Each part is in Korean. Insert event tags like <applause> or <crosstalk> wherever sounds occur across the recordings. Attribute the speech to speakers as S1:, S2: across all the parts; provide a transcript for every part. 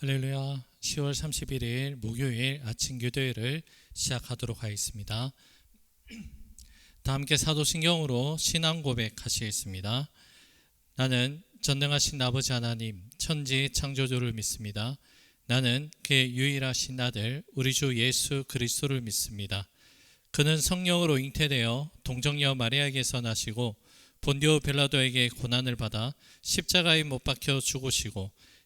S1: 할렐루야. 10월 31일 목요일 아침 교대를 시작하도록 하겠습니다. 다 함께 사도신경으로 신앙 고백하시겠습니다. 나는 전능하신 아버지 하나님 천지 창조주를 믿습니다. 나는 그의 유일하신 아들 우리 주 예수 그리스도를 믿습니다. 그는 성령으로 잉태되어 동정녀 마리아에게서 나시고 본디오 빌라도에게 고난을 받아 십자가에 못 박혀 죽으시고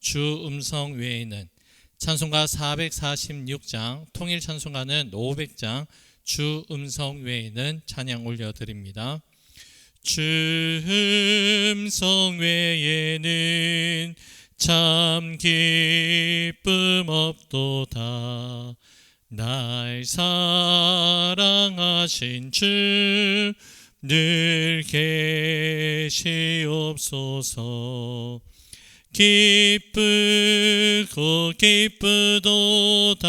S1: 주 음성 외에는 찬송가 446장, 통일 찬송가는 500장, 주 음성 외에는 찬양 올려드립니다. 주 음성 외에는 참 기쁨 없도다. 날 사랑하신 주 늘 계시옵소서 기쁘고 기쁘도다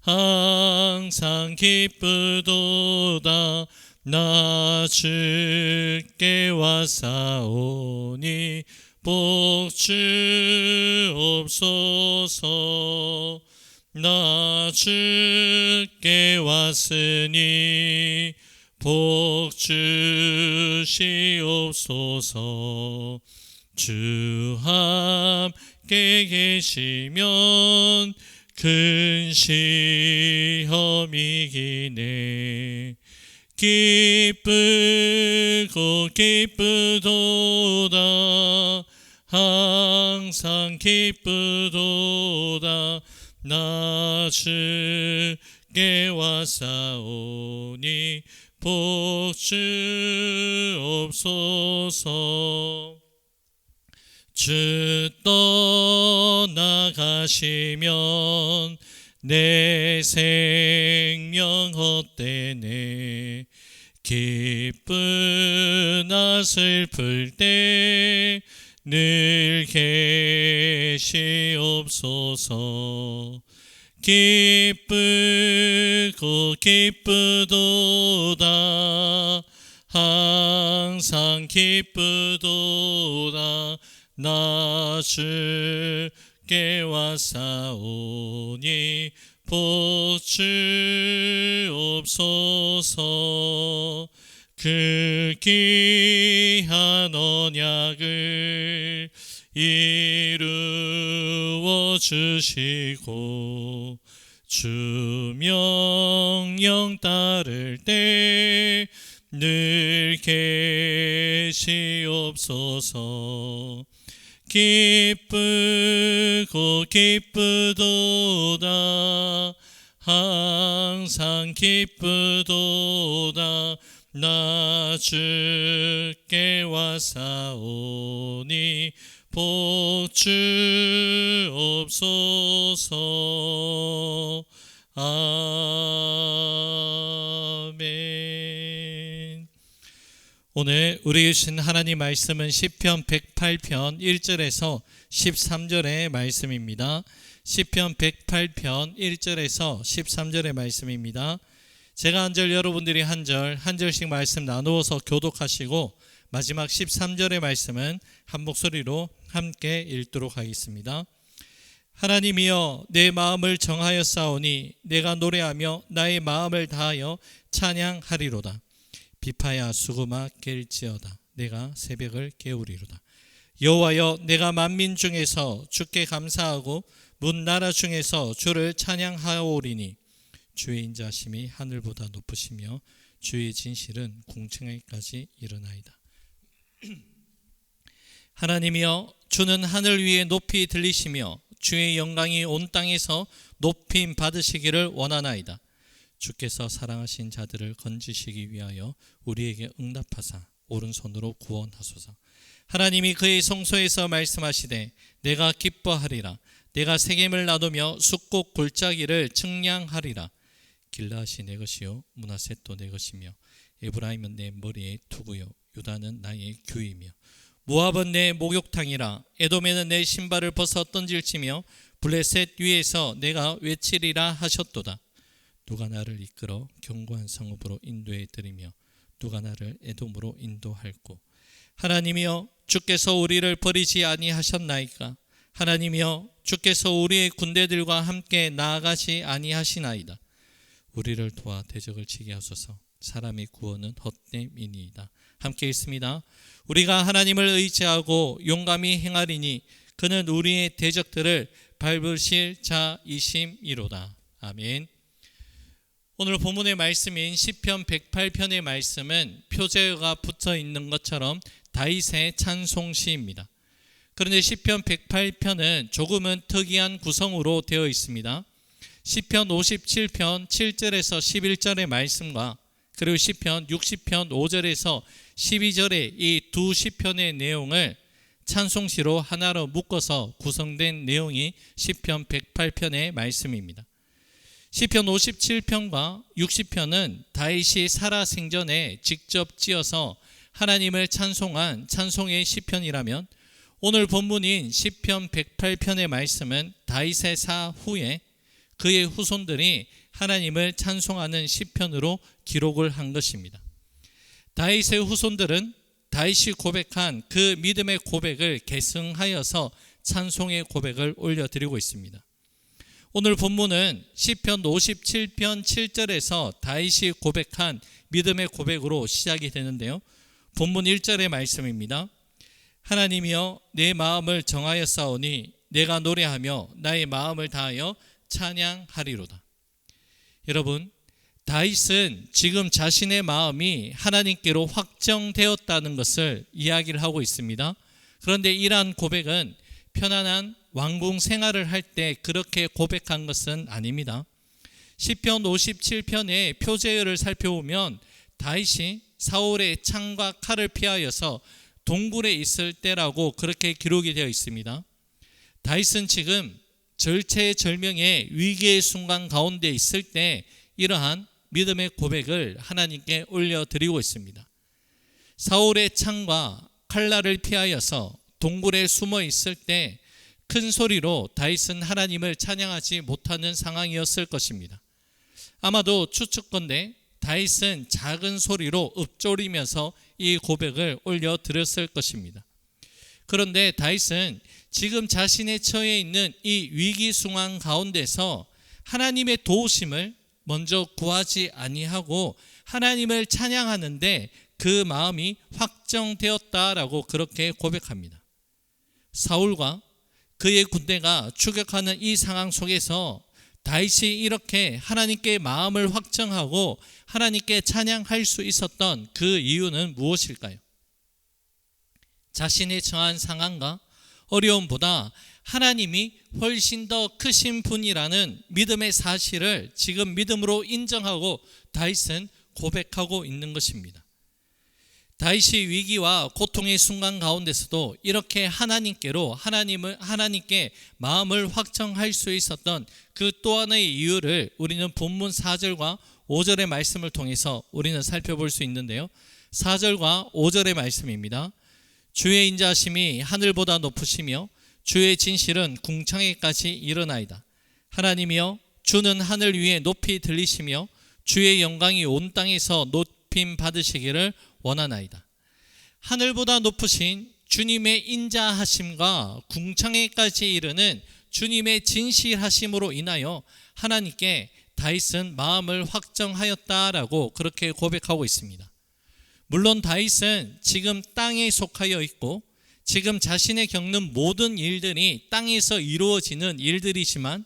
S1: 항상 기쁘도다 나 주께 왔사오니 복 주옵소서. 나 주께 왔으니 복 주시옵소서 주 함께 계시면 큰 시험 이기네. 기쁘고 기쁘도다. 항상 기쁘도다. 나 주께 왔사오니 복 주옵소서 주 떠나가시면 내 생명 헛되네. 기쁘나 슬플 때 늘 계시옵소서. 기쁘고 기쁘도다. 항상 기쁘도다 나 주께 왔사오니 복 주옵소서. 그 귀한 언약을 이루어 주시고 주 명령 따를 때 늘 계시옵소서 기쁘고 기쁘도다. 항상 기쁘도다. 나 주께 왔사오니 복 주옵소서. 아멘 오늘 우리 주신 하나님 말씀은 시편 108편 1절에서 13절의 말씀입니다. 시편 108편 1절에서 13절의 말씀입니다. 제가 한 절 여러분들이 한 절 한 절씩 말씀 나누어서 교독하시고 마지막 13절의 말씀은 한 목소리로 함께 읽도록 하겠습니다. 하나님이여 내 마음을 정하여 싸우니 내가 노래하며 나의 마음을 다하여 찬양하리로다. 비파야 수구마 깰지어다. 내가 새벽을 깨우리로다. 여호와여 내가 만민 중에서 주께 감사하고 문 나라 중에서 주를 찬양하오리니 주의 인자심이 하늘보다 높으시며 주의 진실은 궁창에까지 일어나이다. <clears throat> 하나님이여 주는 하늘 위에 높이 들리시며 주의 영광이 온 땅에서 높임 받으시기를 원하나이다. 주께서 사랑하신 자들을 건지시기 위하여 우리에게 응답하사 오른손으로 구원하소서. 하나님이 그의 성소에서 말씀하시되 내가 기뻐하리라. 내가 세겜을 놔두며 숫곡 골짜기를 측량하리라. 길라시 내 것이요 문하셋도 내 것이며 에브라임은 내 머리에 투구요 유다는 나의 규이며 모압은 내 목욕탕이라 에돔에는 내 신발을 벗어 던질지며 블레셋 위에서 내가 외치리라 하셨도다 누가 나를 이끌어 견고한 성읍으로 인도해 드리며 누가 나를 에돔으로 인도할꼬. 하나님이여 주께서 우리를 버리지 아니하셨나이까? 하나님이여 주께서 우리의 군대들과 함께 나아가지 아니하시나이다. 우리를 도와 대적을 치게 하소서. 사람의 구원은 헛됨이니이다. 함께 있습니다. 우리가 하나님을 의지하고 용감히 행하리니 그는 우리의 대적들을 밟으실 자이심이로다. 아멘 오늘 본문의 말씀인 시편 108편의 말씀은 표제어가 붙어 있는 것처럼 다윗의 찬송시입니다. 그런데 시편 108편은 조금은 특이한 구성으로 되어 있습니다. 시편 57편 7절에서 11절의 말씀과 그리고 시편 60편 5절에서 12절의 이 두 시편의 내용을 찬송시로 하나로 묶어서 구성된 내용이 시편 108편의 말씀입니다. 시편 57편과 60편은 다윗이 살아 생전에 직접 지어서 하나님을 찬송한 찬송의 시편이라면 오늘 본문인 시편 108편의 말씀은 다윗의 사 후에 그의 후손들이 하나님을 찬송하는 시편으로 기록을 한 것입니다. 다윗의 후손들은 다윗이 고백한 그 믿음의 고백을 계승하여서 찬송의 고백을 올려드리고 있습니다. 오늘 본문은 시편 57편 7절에서 다윗이 고백한 믿음의 고백으로 시작이 되는데요. 본문 1절의 말씀입니다. 하나님이여 내 마음을 정하여 싸우니 내가 노래하며 나의 마음을 다하여 찬양하리로다. 여러분, 다윗은 지금 자신의 마음이 하나님께로 확정되었다는 것을 이야기를 하고 있습니다. 그런데 이러한 고백은 편안한 왕궁 생활을 할 때 그렇게 고백한 것은 아닙니다. 시편 57편의 표제어를 살펴보면 다윗이 사울의 창과 칼을 피하여서 동굴에 있을 때라고 그렇게 기록이 되어 있습니다. 다윗은 지금 절체절명의 위기의 순간 가운데 있을 때 이러한 믿음의 고백을 하나님께 올려드리고 있습니다. 사울의 창과 칼날을 피하여서 동굴에 숨어 있을 때 큰 소리로 다윗은 하나님을 찬양하지 못하는 상황이었을 것입니다. 아마도 추측건데 다윗은 작은 소리로 읊조리면서 이 고백을 올려 드렸을 것입니다. 그런데 다윗은 지금 자신의 처해 있는 이 위기 상황 가운데서 하나님의 도우심을 먼저 구하지 아니하고 하나님을 찬양하는데 그 마음이 확정되었다라고 그렇게 고백합니다. 사울과 그의 군대가 추격하는 이 상황 속에서 다윗이 이렇게 하나님께 마음을 확정하고 하나님께 찬양할 수 있었던 그 이유는 무엇일까요? 자신의 처한 상황과 어려움보다 하나님이 훨씬 더 크신 분이라는 믿음의 사실을 지금 믿음으로 인정하고 다윗은 고백하고 있는 것입니다. 다윗이 위기와 고통의 순간 가운데서도 이렇게 하나님께로 하나님을 하나님께 마음을 확정할 수 있었던 그 또 하나의 이유를 우리는 본문 4절과 5절의 말씀을 통해서 우리는 살펴볼 수 있는데요. 4절과 5절의 말씀입니다. 주의 인자심이 하늘보다 높으시며 주의 진실은 궁창에까지 일어나이다. 하나님이여 주는 하늘 위에 높이 들리시며 주의 영광이 온 땅에서 높임 받으시기를 원하나이다. 하늘보다 높으신 주님의 인자하심과 궁창에까지 이르는 주님의 진실하심으로 인하여 하나님께 다윗은 마음을 확정하였다라고 그렇게 고백하고 있습니다. 물론 다윗은 지금 땅에 속하여 있고 지금 자신의 겪는 모든 일들이 땅에서 이루어지는 일들이지만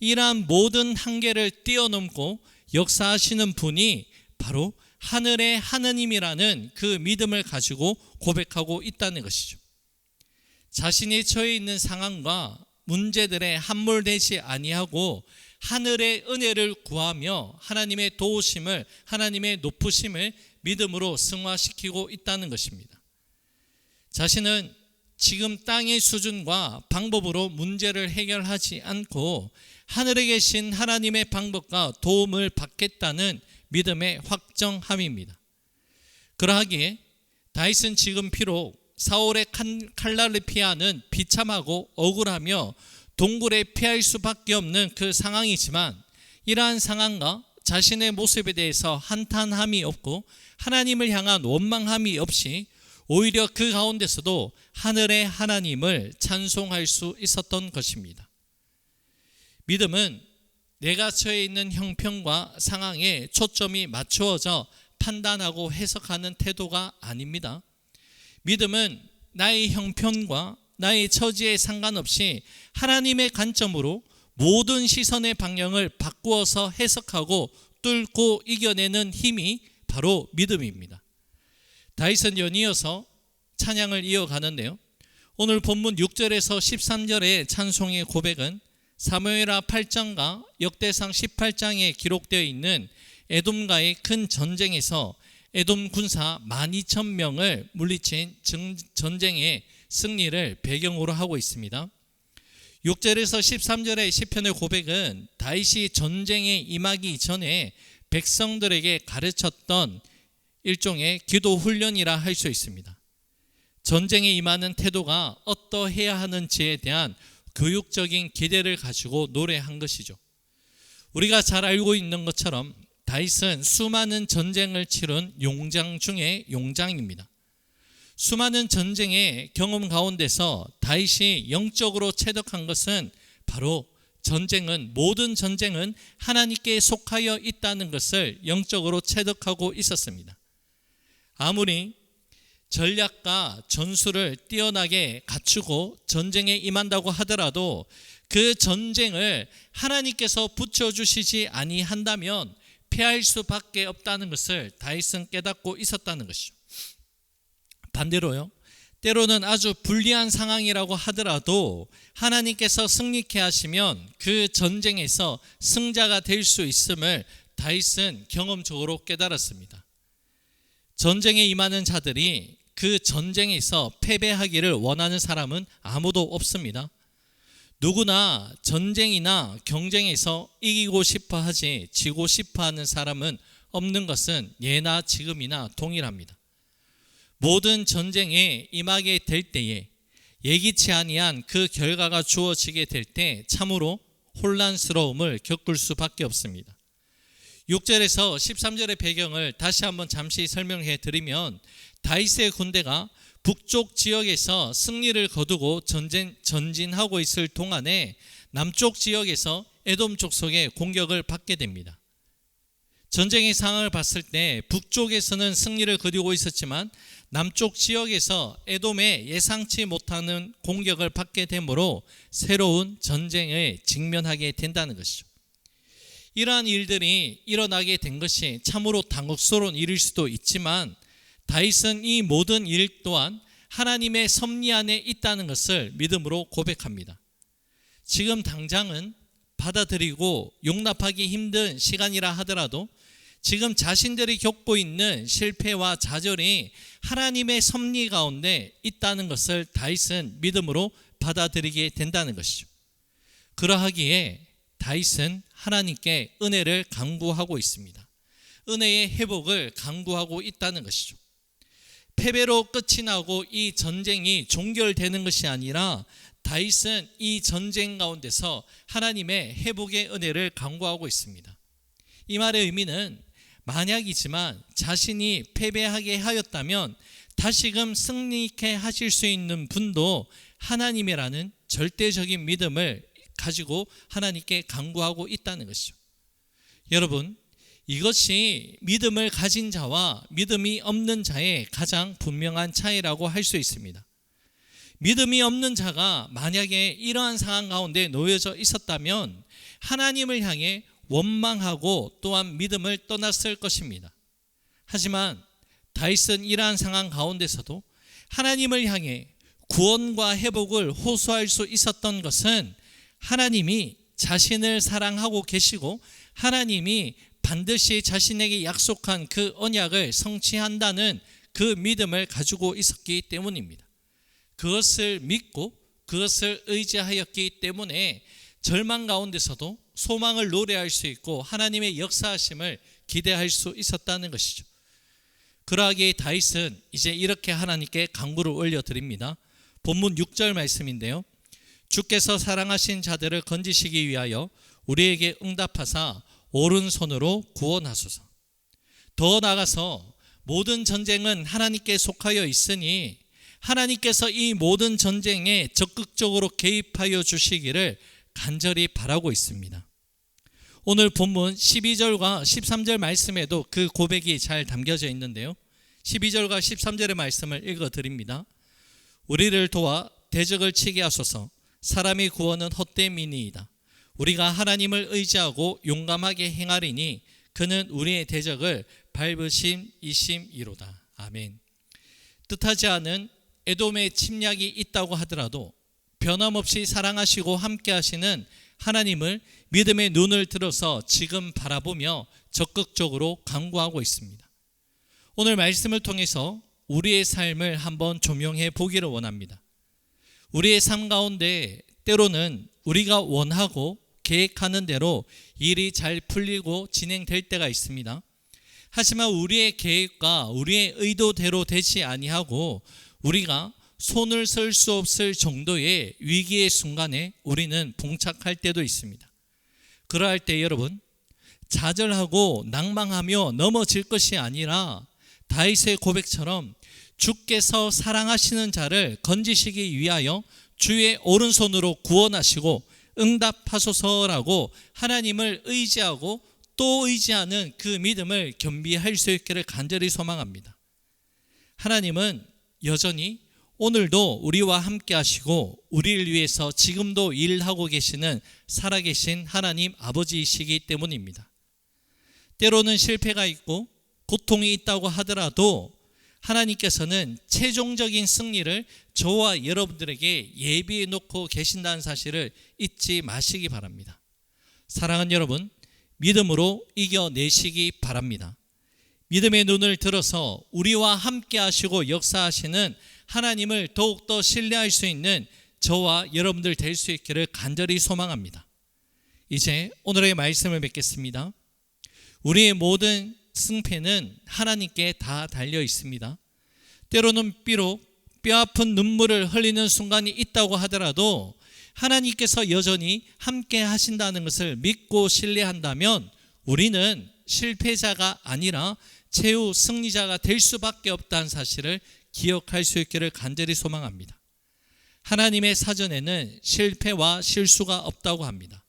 S1: 이러한 모든 한계를 뛰어넘고 역사하시는 분이 바로 하늘의 하느님이라는 그 믿음을 가지고 고백하고 있다는 것이죠. 자신이 처해 있는 상황과 문제들에 함몰되지 아니하고 하늘의 은혜를 구하며 하나님의 도우심을 하나님의 높으심을 믿음으로 승화시키고 있다는 것입니다. 자신은 지금 땅의 수준과 방법으로 문제를 해결하지 않고 하늘에 계신 하나님의 방법과 도움을 받겠다는 믿음의 확정함입니다. 그러하기에 다윗은 지금 비록 사울의 칼날을 피하는 비참하고 억울하며 동굴에 피할 수밖에 없는 그 상황이지만 이러한 상황과 자신의 모습에 대해서 한탄함이 없고 하나님을 향한 원망함이 없이 오히려 그 가운데서도 하늘의 하나님을 찬송할 수 있었던 것입니다. 믿음은 내가 처해 있는 형편과 상황에 초점이 맞추어져 판단하고 해석하는 태도가 아닙니다. 믿음은 나의 형편과 나의 처지에 상관없이 하나님의 관점으로 모든 시선의 방향을 바꾸어서 해석하고 뚫고 이겨내는 힘이 바로 믿음입니다. 다윗은 연이어서 찬양을 이어가는데요. 오늘 본문 6절에서 13절의 찬송의 고백은 사무엘하 8장과 역대상 18장에 기록되어 있는 에돔과의 큰 전쟁에서 에돔 군사 12,000명을 물리친 전쟁의 승리를 배경으로 하고 있습니다. 6절에서 13절의 시편의 고백은 다윗이 전쟁에 임하기 전에 백성들에게 가르쳤던 일종의 기도 훈련이라 할 수 있습니다. 전쟁에 임하는 태도가 어떠해야 하는지에 대한 교육적인 기대를 가지고 노래한 것이죠. 우리가 잘 알고 있는 것처럼 다윗은 수많은 전쟁을 치른 용장 중의 용장입니다. 수많은 전쟁의 경험 가운데서 다윗이 영적으로 체득한 것은 바로 전쟁은 모든 전쟁은 하나님께 속하여 있다는 것을 영적으로 체득하고 있었습니다. 아무리 전략과 전술을 뛰어나게 갖추고 전쟁에 임한다고 하더라도 그 전쟁을 하나님께서 붙여주시지 아니한다면 피할 수밖에 없다는 것을 다윗은 깨닫고 있었다는 것이죠. 반대로요. 때로는 아주 불리한 상황이라고 하더라도 하나님께서 승리케 하시면 그 전쟁에서 승자가 될 수 있음을 다윗은 경험적으로 깨달았습니다. 전쟁에 임하는 자들이 그 전쟁에서 패배하기를 원하는 사람은 아무도 없습니다. 누구나 전쟁이나 경쟁에서 이기고 싶어 하지 지고 싶어 하는 사람은 없는 것은 예나 지금이나 동일합니다. 모든 전쟁에 임하게 될 때에 예기치 아니한 그 결과가 주어지게 될 때 참으로 혼란스러움을 겪을 수밖에 없습니다. 6절에서 13절의 배경을 다시 한번 잠시 설명해 드리면 다윗의 군대가 북쪽 지역에서 승리를 거두고 전진, 전진하고 있을 동안에 남쪽 지역에서 에돔 족속의 공격을 받게 됩니다. 전쟁의 상황을 봤을 때 북쪽에서는 승리를 거두고 있었지만 남쪽 지역에서 에돔에 예상치 못하는 공격을 받게 되므로 새로운 전쟁에 직면하게 된다는 것이죠. 이러한 일들이 일어나게 된 것이 참으로 당혹스러운 일일 수도 있지만 다윗은 이 모든 일 또한 하나님의 섭리 안에 있다는 것을 믿음으로 고백합니다. 지금 당장은 받아들이고 용납하기 힘든 시간이라 하더라도 지금 자신들이 겪고 있는 실패와 좌절이 하나님의 섭리 가운데 있다는 것을 다윗은 믿음으로 받아들이게 된다는 것이죠. 그러하기에 다윗은 하나님께 은혜를 강구하고 있습니다. 은혜의 회복을 강구하고 있다는 것이죠. 패배로 끝이 나고 이 전쟁이 종결되는 것이 아니라 다윗은 이 전쟁 가운데서 하나님의 회복의 은혜를 강구하고 있습니다. 이 말의 의미는 만약이지만 자신이 패배하게 하였다면 다시금 승리케 하실 수 있는 분도 하나님이라는 절대적인 믿음을 가지고 하나님께 강구하고 있다는 것이죠. 여러분, 이것이 믿음을 가진 자와 믿음이 없는 자의 가장 분명한 차이라고 할 수 있습니다. 믿음이 없는 자가 만약에 이러한 상황 가운데 놓여져 있었다면 하나님을 향해 원망하고 또한 믿음을 떠났을 것입니다. 하지만 다윗은 이러한 상황 가운데서도 하나님을 향해 구원과 회복을 호소할 수 있었던 것은 하나님이 자신을 사랑하고 계시고 하나님이 반드시 자신에게 약속한 그 언약을 성취한다는 그 믿음을 가지고 있었기 때문입니다. 그것을 믿고 그것을 의지하였기 때문에 절망 가운데서도 소망을 노래할 수 있고 하나님의 역사하심을 기대할 수 있었다는 것이죠. 그러하기에 다윗은 이제 이렇게 하나님께 강구를 올려드립니다. 본문 6절 말씀인데요. 주께서 사랑하신 자들을 건지시기 위하여 우리에게 응답하사 오른손으로 구원하소서. 더 나아가서 모든 전쟁은 하나님께 속하여 있으니 하나님께서 이 모든 전쟁에 적극적으로 개입하여 주시기를 간절히 바라고 있습니다. 오늘 본문 12절과 13절 말씀에도 그 고백이 잘 담겨져 있는데요. 12절과 13절의 말씀을 읽어 드립니다. 우리를 도와 대적을 치게 하소서. 사람의 구원은 헛됨이니이다. 우리가 하나님을 의지하고 용감하게 행하리니 그는 우리의 대적을 밟으심 이심이로다. 아멘. 뜻하지 않은 에돔의 침략이 있다고 하더라도 변함없이 사랑하시고 함께 하시는 하나님을 믿음의 눈을 들어서 지금 바라보며 적극적으로 강구하고 있습니다. 오늘 말씀을 통해서 우리의 삶을 한번 조명해 보기를 원합니다. 우리의 삶 가운데 때로는 우리가 원하고 계획하는 대로 일이 잘 풀리고 진행될 때가 있습니다. 하지만 우리의 계획과 우리의 의도대로 되지 아니하고 우리가 손을 쓸 수 없을 정도의 위기의 순간에 우리는 봉착할 때도 있습니다. 그러할 때 여러분 좌절하고 낭망하며 넘어질 것이 아니라 다윗의 고백처럼 주께서 사랑하시는 자를 건지시기 위하여 주의 오른손으로 구원하시고 응답하소서라고 하나님을 의지하고 또 의지하는 그 믿음을 겸비할 수 있기를 간절히 소망합니다. 하나님은 여전히 오늘도 우리와 함께 하시고 우리를 위해서 지금도 일하고 계시는 살아계신 하나님 아버지이시기 때문입니다. 때로는 실패가 있고 고통이 있다고 하더라도 하나님께서는 최종적인 승리를 저와 여러분들에게 예비해 놓고 계신다는 사실을 잊지 마시기 바랍니다. 사랑하는 여러분, 믿음으로 이겨내시기 바랍니다. 믿음의 눈을 들어서 우리와 함께 하시고 역사하시는 하나님을 더욱더 신뢰할 수 있는 저와 여러분들 될 수 있기를 간절히 소망합니다. 이제 오늘의 말씀을 맺겠습니다. 우리의 모든 승패는 하나님께 다 달려 있습니다. 때로는 비록 뼈아픈 눈물을 흘리는 순간이 있다고 하더라도 하나님께서 여전히 함께 하신다는 것을 믿고 신뢰한다면 우리는 실패자가 아니라 최후 승리자가 될 수밖에 없다는 사실을 기억할 수 있기를 간절히 소망합니다. 하나님의 사전에는 실패와 실수가 없다고 합니다.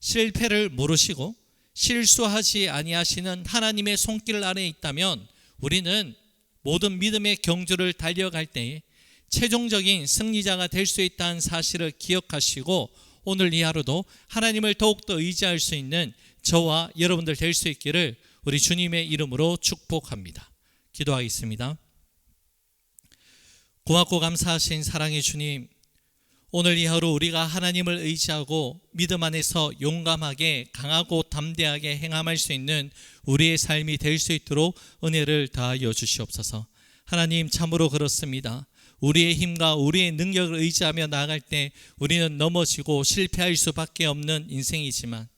S1: 실패를 모르시고 실수하지 아니하시는 하나님의 손길 아래에 있다면 우리는 모든 믿음의 경주를 달려갈 때에 최종적인 승리자가 될 수 있다는 사실을 기억하시고 오늘 이 하루도 하나님을 더욱더 의지할 수 있는 저와 여러분들 될 수 있기를 우리 주님의 이름으로 축복합니다. 기도하겠습니다. 고맙고 감사하신 사랑의 주님, 오늘 이 하루 우리가 하나님을 의지하고 믿음 안에서 용감하게 강하고 담대하게 행함할 수 있는 우리의 삶이 될 수 있도록 은혜를 다하여 주시옵소서. 하나님 참으로 그렇습니다. 우리의 힘과 우리의 능력을 의지하며 나아갈 때 우리는 넘어지고 실패할 수밖에 없는 인생이지만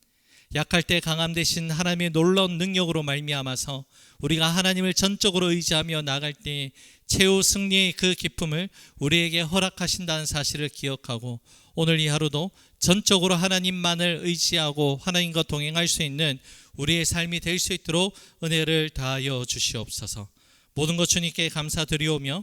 S1: 약할 때 강함 대신 하나님의 놀라운 능력으로 말미암아서 우리가 하나님을 전적으로 의지하며 나갈 때 최후 승리의 그 기쁨을 우리에게 허락하신다는 사실을 기억하고 오늘 이 하루도 전적으로 하나님만을 의지하고 하나님과 동행할 수 있는 우리의 삶이 될 수 있도록 은혜를 다하여 주시옵소서. 모든 것 주님께 감사드리오며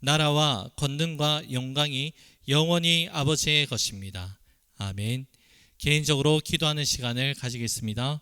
S1: 나라와 권능과 영광이 영원히 아버지의 것입니다. 아멘. 개인적으로 기도하는 시간을 가지겠습니다.